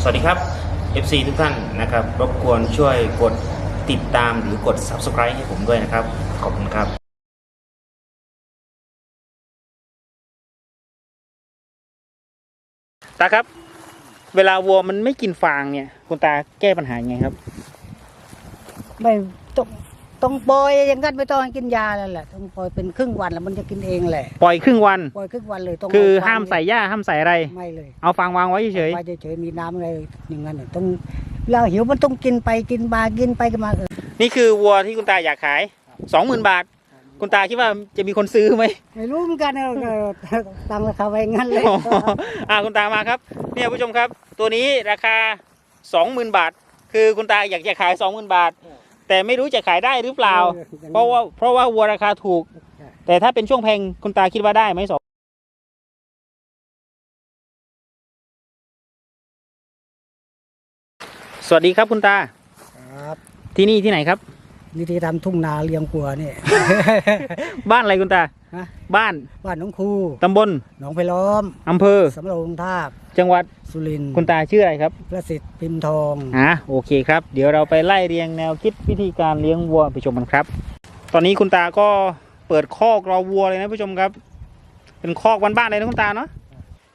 สวัสดีครับ FC ทุกท่านนะครับ รบกวนช่วยกดติดตามหรือกด Subscribe ให้ผมด้วยนะครับ ขอบคุณครับตาครับ เวลาวัวมันไม่กินฟางเนี่ย คุณตาแก้ปัญหายังไงครับ ไม่ต้อง ต้องปล่อยอย่างนั้นไม่ต้องให้กินยาแล้วแหละต้องปล่อยเป็นครึ่งวันแล้วมันจะกินเองแหละปล่อยครึ่งวัน ปล่อยครึ่งวันเลยต้องคือเฟงห้ามใส่หญ้าห้ามใส่อะไร ไม่เลยเอาฟางวางไว้เฉยไว้เฉยๆมีน้ำอะไรอย่างนั้นน่ะต้องเวลาหิวมันต้องกินไปกินมากินไปกันมาเออๆนี่คือวัวที่คุณตาอยากขายสองหมื่นบาท คุณตาคิดว่าจะมีคนซื้อไหม ไม่รู้เหมือนกันเออเออตั้งราคาไว้งั้นเลย อ๋ออ่าคุณตามาครับเนี่ยผู้ชมครับ ตัวนี้ราคาสองหมื่นบาท คือคุณตาอยากจะขายสองหมื่นบาท แต่ไม่รู้จะขายได้หรือเปล่า เพราะว่าเพราะว่าวัวราคาถูก แต่ถ้าเป็นช่วงแพงคุณตาคิดว่าได้ไหมสองสวัสดีครับคุณตา ครับ ที่นี่ที่ไหนครับ นี่ที่ทำทุ่งนาเลี้ยงกัวเนี่ย บ้านอะไรคุณตา ฮะ บ้านบ้านหน้องครูตำบลหนองไผ่ล้อมอำเภอ สำโรงทาบจังหวัดสุรินทร์คุณตาชื่ออะไรครับประสิทธิ์พิมพ์ทอง อะโอเคครับ เดี๋ยวเราไปไล่เรียงแนวคิดวิธีการเลี้ยงวัวไปชมกันครับ ตอนนี้คุณตาก็เปิดคอกรอวัวเลยนะผู้ชมครับ เป็นคอกบ้านๆเลยนะคุณตาเนาะ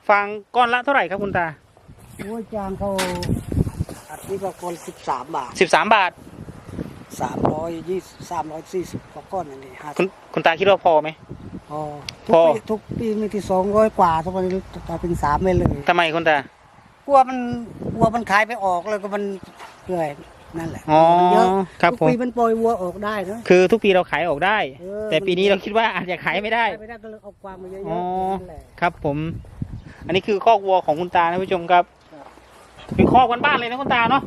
ฟางก้อนละเท่าไหร่ครับคุณตา โอ้ยจางเขาอัดนี่ก็คนสิบสามบาทสิบสามบาท สามร้อยยี่สามร้อยสี่สิบกว่าก้อนอันนี้ห้าคุณคุณตาคิดว่าพอไหมพอพอทุกปีทุกปีมีที่สองร้อยกว่าทุกวันนี้กลายเป็นสามไปเลยทำไมคุณตา กลัวมันกลัวมันขายไปออกเลยก็มันเรื่อยนั่นแหละอ๋อมันเยอะครับทุกผม ปีมันปล่อยวัวออกได้นะ คือทุกปีเราขายออกได้ เออ แต่ปีนี้เราคิดว่าอาจจะขายไม่ได้ ขายไม่ได้ก็เลยเอาความมาเยอะอ๋อๆนั่นแหละ ครับผม อันนี้คือคอกวัวของคุณตานะผู้ชมครับ เป็นคอกบ้านๆเลยนะคุณตาเนาะ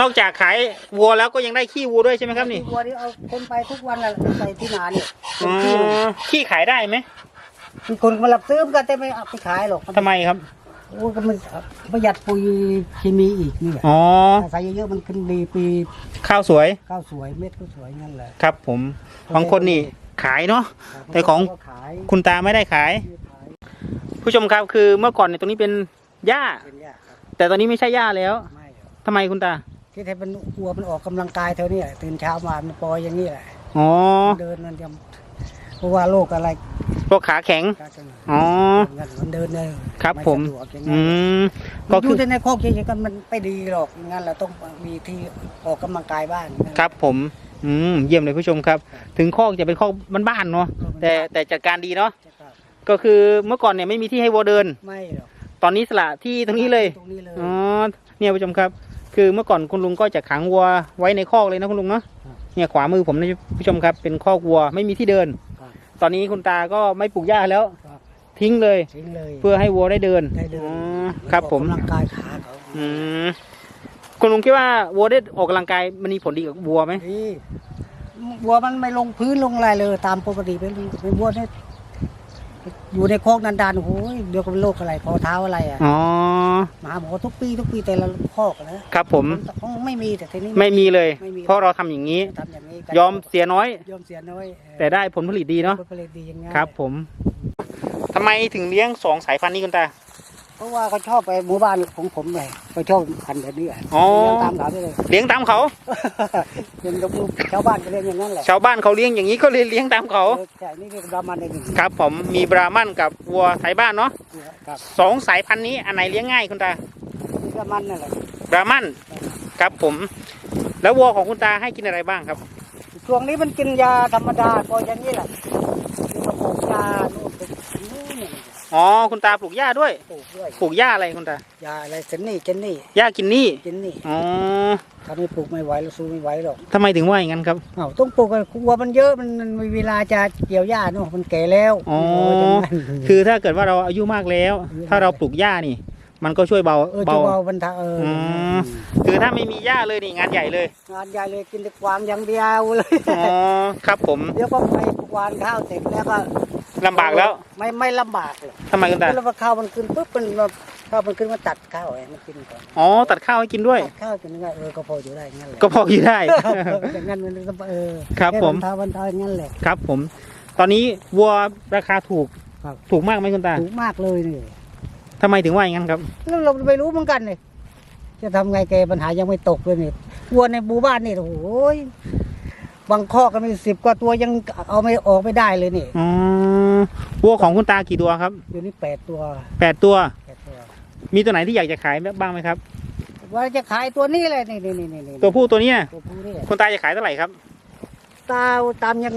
นอกจากขายวัวแล้วก็ยังได้ขี้วัวด้วยใช่ไหมครับนี่วัวที่เอาคนไปทุกวันน่ะไปที่นาเนี่ยอ๋เป็นที่เลยอขี้ขายได้ไหมมีคนมารับซื้อเหมือนกันแต่ไม่เอาไปขายหรอกทำไมครับโอ้ก็มันประหยัดปุ๋ยเคมีอีกนี่แหละอ๋อถ้าใส่เยอะๆมันขึ้นดีปีข้าวสวยข้าวสวยเม็ดก็สวยงั้นแหละครับ ผมบางคนนี่ขายเนาะ แต่ของ ก็ขายคุณตาไม่ได้ขาย ขายผู้ชมครับคือเมื่อก่อนเนี่ยตรงนี้เป็นหญ้า เป็นยากครับแต่ตอนนี้ไม่ใช่หญ้าแล้วไม่หรอก ทำไมคุณตา ที่แท้มันกลัวมันออกกำลังกายเท่านี้แหละตื่นเช้ามามันปล่อยอย่างนี้แหละอ๋อเดินมันจะเพราะว่าโรคอะไรพวกขาแข็งก็จะอ๋อ มันเดินเลยครับไผมสะดวกอย่างอืนั้นมก็ก็คืคืออในโคกเฉยๆกันมันไม่ดีหรอกอย่างนั้นเราต้องมีที่ออกกำลังกายบ้างครับผมอืมเยี่ยมเลยผู้ชมครับ ถึงคอกจะเป็นคอกบ้านๆเนาะแต่แต่จัดการดีเนาะครับก็คือเมื่อก่อนเนี่ยไม่มีที่ให้วัวเดิน ไม่หรอกตอนนี้สละที่ตรงนี้เลยตรงนี้เลยอ๋อเนี่ยผู้ชมครับ คือเมื่อก่อนคุณลุงก็จะขังวัวไว้ในคอกเลยนะคุณลุงเนาะครับเนี่ยขวามือผมนะผู้ชมครับ เป็นคอกวัวไม่มีที่เดินครับตอนนี้คุณตาก็ไม่ปลูกหญ้าแล้วครับทิ้งเลย ทิ้งเลย เพื่อให้วัวได้เดินได้เดินอ๋อครับผมออกกำลังกายขาเขาอืมคุณลุงคิดว่าวัวได้ออกกำลังกายมันมีผลดีกับวัวไหมดีวัวมันไม่ลงพื้นลงอะไรเลย ตามปกติเป็นเป็นวัวเนี่ย อยู่ในโคกนานๆโอ้โหเดี๋ยวก็เป็นโรคอะไรคอเท้าอะไรอะอ๋อมาหาหมอทุกปีทุกปีแต่ละคอกนะครับผมของไม่มีแต่ทีนี้ ไม่มีเลย ไม่มี เพราะเราทำอย่างนี้ ทำอย่างนี้ยอมเสียน้อย ยอมเสียน้อยเออแต่ได้ผลผลิตดีเนาะผลผลิตดีอย่างงั้นครับผมทำไมถึงเลี้ยงสองสายพันธุ์นี้คุณตา เพราะว่าเขาชอบไปหมู่บ้านของผมเลยเขาชอบพันธุ์แบบนี้อะอ๋อ เลี้ยงตามเขาไปเลยเลี้ยงตามเขา เป็นกับลูกชาวบ้านก็เลี้ยงอย่างนั้นแหละชาวบ้านเขาเลี้ยงอย่างนี้ก็เลยเลี้ยงตามเขาเออใช่นี่เรียกบรามันเองครับผมมีบรามันกับวัวไทยบ้านเนาะครับสองสายพันธุ์นี้อันไหนเลี้ยงง่ายคุณตานี่บรามันนั่นแหละบรามันครับผม แล้ววัวของคุณตาให้กินอะไรบ้างครับ ช่วงนี้มันกินยาธรรมดาก็อย่างนี้แหละนี่มาปลูกยาโน่นปลูกนู่นนี่ อ๋อคุณตาปลูกหญ้าด้วย ปลูกด้วยปลูกหญ้าอะไรคุณตา ยาอะไรเจนนี่เจนนี่หญ้ากินนี่ เจนนี่อ๋อถ้าไม่ปลูกไม่ไหวเราสู้ไม่ไหวหรอกทำไมถึงว่าอย่างนั้นครับเอ้าต้องปลูกกันวัวมันเยอะมันมันมีเวลาจะเกี่ยวหญ้าเนาะมันแก่แล้วอ๋อเอย่างนั้นคือถ้าเกิดว่าเราอายุมากแล้ว ถ้าเราปลูกหญ้านี่ มันก็ช่วยเบาเออจะเบาเบาบรรเทาเอออมคือถ้าไม่มีหญ้าเลยนี่งานใหญ่เลย งานใหญ่เลยกินแต่กวางอย่างเดียวเลย อ๋อ ครับผม เดี๋ยวก็ไปกวานข้าวเสร็จแล้วก็ ลำบากแล้วไม่ไม่ลำบากเลยทำไมคุณตาแล้วพอข้าวมันขึ้นปุ๊บมันแบบข้าวมันขึ้นมาตัดข้าวไอ้มันกินก่อนอ๋อตัดข้าวให้กินด้วยตัดข้าวกินง่ายเออก็พออยู่ได้งั้นแหละก็พออยู่ได้อย่างนั้นมันก็เออครับแค่ผมบรรเทาบรรเทาอย่างนั้นแหละครับ ผม ตอนนี้วัวราคาถูกครับถูกมากไหมคุณตาถูกมากเลยนี่ทำทำไมถึงว่าอย่างนั้นครับแล้วเราไม่รู้เหมือนกันเลยจะทำไงแกปัญหายังไม่ตกเลยนี่วัวในหมู่บ้านนี่โอ้โหยบางข้อก็มีสิบกว่าตัวยังเอาไม่ออกไม่ได้เลยนี่อ๋อ วัวของคุณตากี่ตัวครับอยู่นี่แปดตัวแปดตัว แปดตัว มีตัวไหนที่อยากจะขายบ้างไหมครับ ว่าจะขายตัวนี้เลยนี่นี่นี่นี่นี่ตัวผู้ตัวเนี้ยตัวผู้นี่คุณตาจะขายเท่าไหร่ครับ ตาตามยัง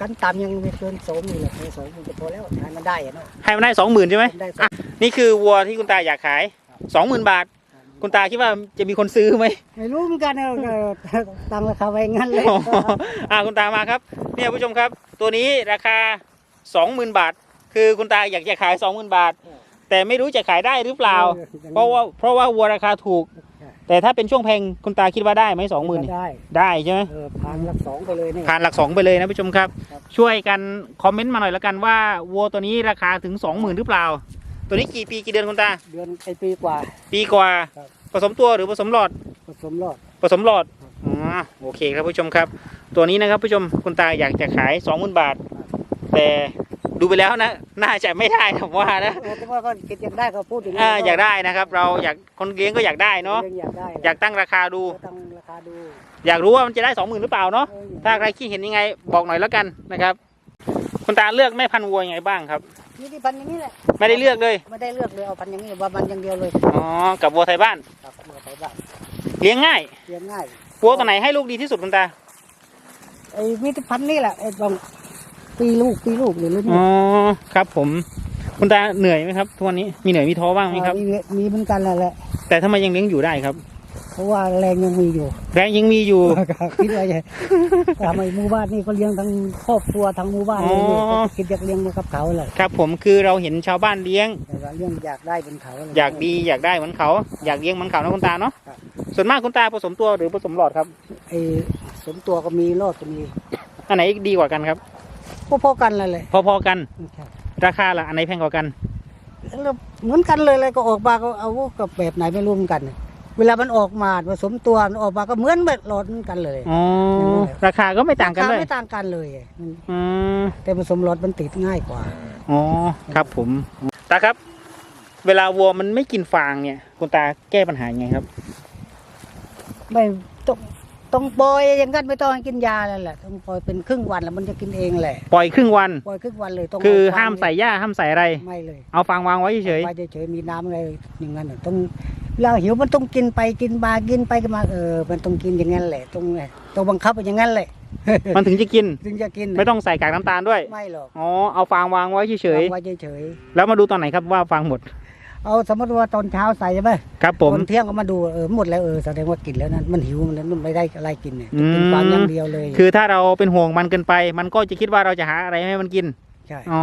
กันตามยังไม่เกินสองนี่แหละสองมันจะพอแล้วให้มันได้อะเนาะให้มันได้สองหมื่นใช่ไหมได้สองอะนี่คือวัวที่คุณตาอยากขายสองหมื่นบาท คุณตาคิดว่าจะมีคนซื้อไหม ไม่รู้เหมือนกันเออเออตั้งราคาไว้งั้นเลย อ๋ออ่าคุณตามาครับ เนี่ยผู้ชมครับ ตัวนี้ราคาสองหมื่นบาท คือคุณตาอยากจะขายสองหมื่นบาท แต่ไม่รู้จะขายได้หรือเปล่า เพราะว่าเพราะว่าวัวราคาถูก แต่ถ้าเป็นช่วงแพงคุณตาคิดว่าได้ไหมสองหมื่นได้ได้ใช่ไหมเออพันหลักสองไปเลยนี่ผ่านหลักสองไปเลยนะผู้ชมครับครับช่วยกันคอมเมนต์มาหน่อยแล้วกันว่าวัวตัวนี้ราคาถึงสองหมื่นหรือเปล่า ตัวนี้กี่ปีกี่เดือนคุณตา เดือนไอปีกว่า ปีกว่าครับผสมตัวหรือผสมหลอด ผสมรอด ผสมหลอดอ๋อโอเคครับผู้ชมครับ ตัวนี้นะครับผู้ชมคุณตาอยากจะขายสองหมื่นบาท แต่ ดูไปแล้วนะ น่าจะไม่ได้ผมว่านะเออแต่ว่าก็คิดอยากได้ก็พูดถึงอ่าอยากได้นะครับ เราอยากคนเลี้ยงก็อยากได้เนาะอยากได้อยากตั้งราคาดูก็ตั้งราคาดู อยากรู้ว่ามันจะได้สองหมื่นหรือเปล่าเนาะเออถ้าใครคิดเห็นยังไง บอกหน่อยแล้วกันนะครับ คุณตาเลือกแม่พันธุ์วัวยังไงบ้างครับนี่ที่พันอย่างนี้แหละไม่ได้เลือกเลยไม่ได้เลือกเลยเอาพันอย่างนี้ว่ามันอย่างเดียวเลยอ๋อกับวัวไทยบ้านครับเอาไปบ้านเลี้ยงง่ายเลี้ยงง่ายวัวตัวไหนให้ลูกดีที่สุดคุณตาไอ้มีที่พันนี่แหละไอ้บาง ปีลูกปีลูกหรือหรืออ๋อครับ ผม คุณตาเหนื่อยไหมครับทุกวันนี้มีเหนื่อยมีท้อบ้างไหมครับ มีมีเหมือนกันแหละแหละแต่ทำไมยังเลี้ยงอยู่ได้ครับ เพราะว่าแรงยังมีอยู่ แรงยังมีอยู่คิดว่าจะทำไมหมู่บ้านนี่ก็เลี้ยงทั้งครอบครัวทั้งหมู่บ้านเลยนี่อ๋อก็คิดอยากเลี้ยงมากับเขาเลยครับ ผมคือเราเห็นชาวบ้านเลี้ยง แต่ว่าเลี้ยงอยากได้เป็นเขาเลอยากดีอยากได้เหมือนเขา อยากเลี้ยงเหมือนเขานะคุณตาเนาะครับส่วนมากคุณตาผสมตัวหรือผสมหลอดครับไอ้สมตัวก็มีรอดก็มีอันไหนดีกว่ากันครับ พอๆกันเลยเลยพอๆกันใช่ราคาล่ะอันไหนแพงกว่ากันแล้วเหมือนกันเลยเลยก็ออกมาก็เอากับแบบไหนไม่รู้เหมือนกันเวลามันออกมาผสมตัวมันออกมาก็เหมือนแบบหลอดเหมือนกันเลยอ๋อราคาก็ไม่ต่างกันรคเลยไม่ต่างกันเลยมันอืมแต่ผสมหลอดมันติดง่ายกว่าอ๋อครับผมตาครับ เวลาวัวมันไม่กินฟางเนี่ย คุณตาแก้ปัญหายังไงครับ ไม่ต้อง ต้องปล่อยอย่างนั้นไม่ต้องให้กินยาแล้วแหละต้องปล่อยเป็นครึ่งวันแล้วมันจะกินเองแหละปล่อยครึ่งวัน ปล่อยครึ่งวันเลยต้องคือเฟงห้ามใส่หญ้าห้ามใส่อะไร ไม่เลยเอาฟางวางไว้เฉยไว้เฉยๆมีน้ำอะไรอย่างนั้นน่ะต้องเวลาหิวมันต้องกินไปกินมากินไปกินมาเออ มันต้องกินอย่างนั้นแหละต้องต้องบังคับไปอย่างนั้นแหละๆมันถึงจะกินถึงจะกินไม่ต้องใส่กากน้ำตาลด้วยไม่หรอกอ๋อเอาฟางวางไว้เฉยไว้เฉยๆแล้วมาดูตอนไหนครับว่าฟางหมดๆ เอาสมมติว่าตอนเช้าใส่ใช่ไหมครับผมตอนเที่ยงก็มาดูเออหมดแล้วเออแสดงว่ากินแล้วนั้นมันหิวมันมันไม่ได้อะไรกินเนี่ยอืมกินฟางอย่างเดียวเลย คือถ้าเราเป็นห่วงมันเกินไป มันก็จะคิดว่าเราจะหาอะไรให้มันกินใช่อ๋อ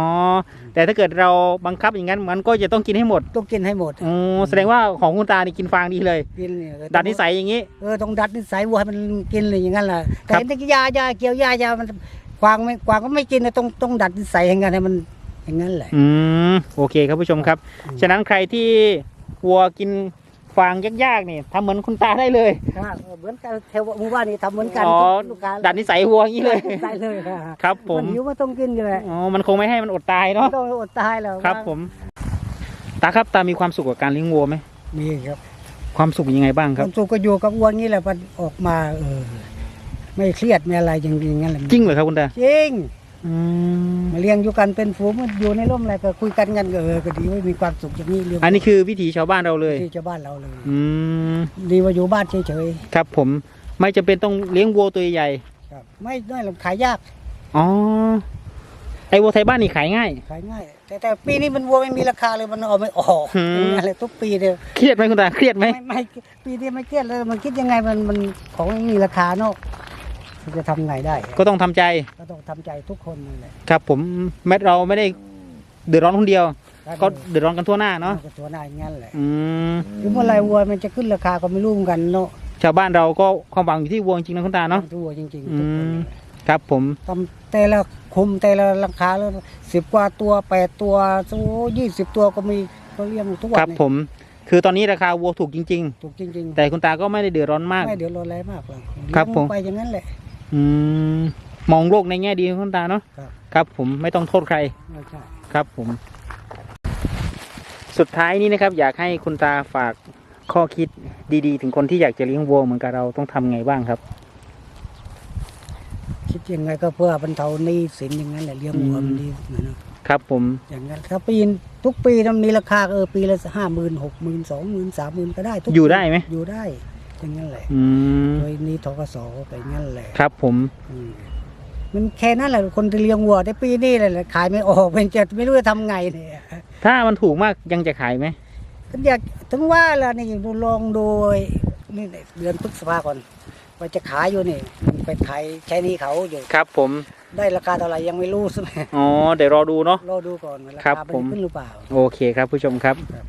แต่ถ้าเกิดเราบังคับอย่างนั้นมันก็จะต้องกินให้หมดต้องกินให้หมดอ๋อแสดงว่าของคุณตานี่กินฟางดีเลยกินเนี่ยเออดัดนิสัยอย่างนี้เออต้องดัดนิสัยวัวให้มันกินเลยอย่างนั้นแหละแต่ครับเห็นแต่ยายาเกี่ยวยายามันกวางไม่กวางก็ไม่กินนะต้องต้องดัดนิสัยอย่างนั้นให้มัน อย่างนั้นแหละ อืมโอเคครับผู้ชมครับอืมฉะนั้นใครที่วัวกินฟางยากๆนี่ทำเหมือนคุณตาได้เลยค่ะเออเหมือนกันแถวหมู่บ้านนี่ทำเหมือนกันอ๋อทุกลูกค้าดัดนิสัยวัวอย่างนี้เลยได้เลยค่ะครับ ผมนหิวก็ต้องกินอยู่แหละอ๋อมันคงไม่ให้มันอดตายเนาะต้องอดตายแล้วครับ ผม ตาครับตามีความสุขกับการเลี้ยงวัวไหมมีครับ ความสุขยังไงบ้างคครัวาบมสุขก็อยู่กับวัวนี่แหละมันออกมาเออไม่เครียดไม่อะไรอย่างอย่างนั้นแหละจริงเหรอครับคุณตาจริงอื มมาเลี้ยงอยู่กันเป็นฝูงมันอยู่ในร่มอะไรก็คุยกันกันก็เออก็ดีว่ามีความสุขอย่างนี้เรื่องอันนี้คือวิถีชาวบ้านเราเลยที่ชาวบ้านเราเลย อืมดีว่าอยู่บ้านเฉยครับ ผมไม่จำเป็นต้องเลี้ยงวัวตัวใหญ่ๆครับ ไม่ได้หรอกขายยากอ๋อไอวัวไทยบ้านนี่ขายง่ายขายง่าย แต่แต่ปีนี้มันวัวไม่มีราคาเลยมันเอาไม่ออกอืมอะไรทุกปีเลยเครียดไหมคุณตาเครียดไหมไม่ไม่ปีนี้ไม่เครียดเลยมันคิดยังไงมันมันของไม่มีราคาเนาะ จะทำไงได้ ก็ต้องทำใจก็ต้องทำใจทุกคนนั่นแหละครับ ผมแม้เราไม่ได้เดือดร้อนคนเดียว ก็เดือดร้อนกันทั่วหน้าเนาะก็ตัวหน้าอย่างนั้นแหละอืมหรือเมื่อไรวัวมันจะขึ้นราคาก็ไม่รู้เหมือนกันเนาะชาวบ้านเราก็ความหวังอยู่ที่วัวจริงๆนะคุณตาเนาะวัวจริงๆอืทุกคนมครับผมทำแต่ละคุมแต่ละราคาแล้วสิบกว่าตัวแปดตัวโอ้ยี่สิบตัวก็มีก็เลี้ยงทุกวัคนรับผม คือตอนนี้ราคาวัวถูกจริง ถูกจริงๆแต่คุณตาก็ไม่ได้เดือดร้อนๆมาก ไม่เดี๋ยวรออะไรมากหรอกครับผม เลี้ยงไปอย่างนั้นแหละ อืมมองโลกในแง่ดีนะคุณตาเนาะครับ ครับ ผมไม่ต้องโทษใคร ไม่ใช่ครับผม สุดท้ายนี้นะครับ อยากให้คุณตาฝากข้อคิดดีๆ ถึงคนที่อยากจะเลี้ยงวัวเหมือนกับเราต้องทำไงบ้างครับคิดยังไงก็เพื่อบรรเทาหนี้สินอย่างนั้นแหละเลี้ยงวัวอืมมันดีนะเนอะครับ ผมอย่างนั้นถ้าปีนทุกปีมันมีราคาเออปีละห้าหมื่นหกหมื่นสองหมื่นสามหมื่นก็ได้ทุกอยู่ได้ไหมอยู่ได้ อย่างนั้นแหละอืมโดยนี้ทกสไปอย่างนั้นแหละครับผม อืมมันแค่นั้นแหละคนที่เลี้ยงวัวได้ปีนี้เลยแหละขายไม่ออกเป็นจะไม่รู้จะทำไงเนี่ยถ้ามันถูกมากยังจะขายไหมก็อยากถึงว่าแล้วนี่ดูลองดูไอ้นี่เดือนพฤษภาก่อนว่าจะขายอยู่นี่มันไปขายใช้หนี่เขาอยู่ ครับผมได้ราคาเท่าไหร่ยังไม่รู้ใช่ไหมอ๋อเดี๋ยวรอดูเนาะ รอดูก่อนว่าราครับคามันผมขึ้นหรือเปล่า โอเคครับผู้ชมครับครับ